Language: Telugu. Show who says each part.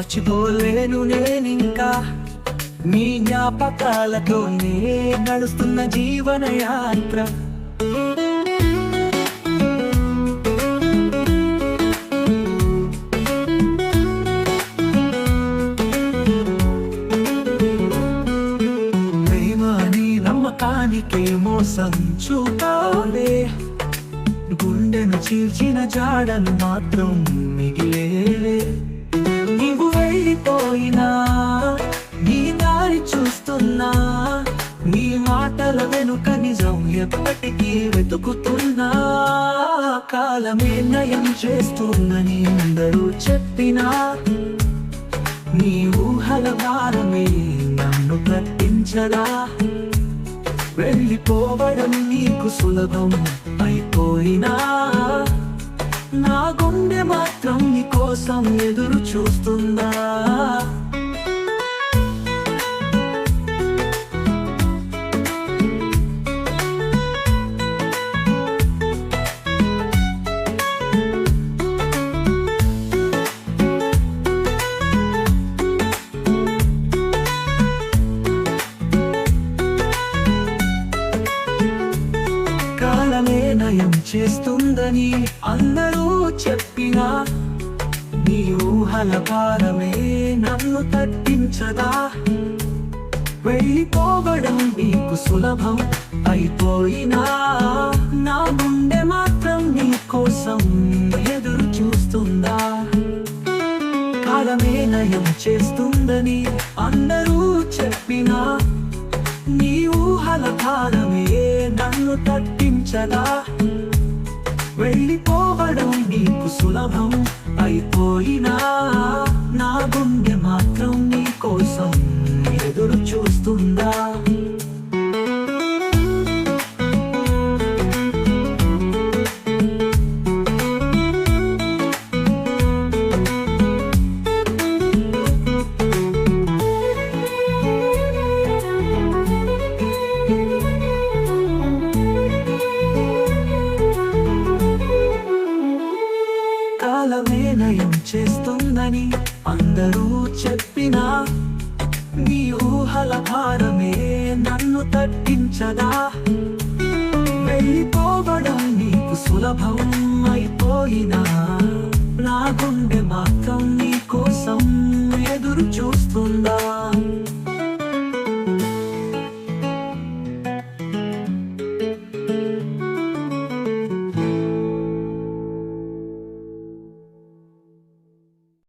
Speaker 1: మర్చిపోలేను నేనింకా. మీ జ్ఞాపకాలతోనే నడుస్తున్న జీవన యాత్ర. ప్రేమని మోసం చూపాలే. గుండెను చీల్చిన జాడలు మాత్రం మిగిలేలే వెళ్ళిపోయినా నీ దారి చూస్తున్నా నీ మాటల వెనుక నిజం ఎప్పటికీ వెతుకుతున్నా. కాలమే నయం చేస్తుందని అందరూ చెప్పినా నీ ఊహల భారమే నన్ను కట్టించరా వెళ్ళిపోవడం నీకు సులభం అయిపోయినా నా గుండె మాత్రం నీకు కోసం ఎదురు చూస్తుందా కాలమే నయం చేస్తుందని అందరూ చెప్పినా ఊహల భారమే నన్ను తట్టించదా? వెళ్ళిపోవడం నీకు సులభం అయిపోయినా? నా గుండె మాత్రం నీ కోసం ఎదురు చూస్తుందా? కాలమే నయం చేస్తుందని అందరూ చెప్పినా? నీ ఊహల భారమే నన్ను తట్టించదా? వెళ్ళిపోవడం నీకు సులభం ఉందా కాలమే నయం చేస్తుందని అందరూ చెప్పినా నీ ఊహల భారమే నన్ను తట్టించదా? వెళ్ళిపోవడం నీకు సులభం అయిపోయింది.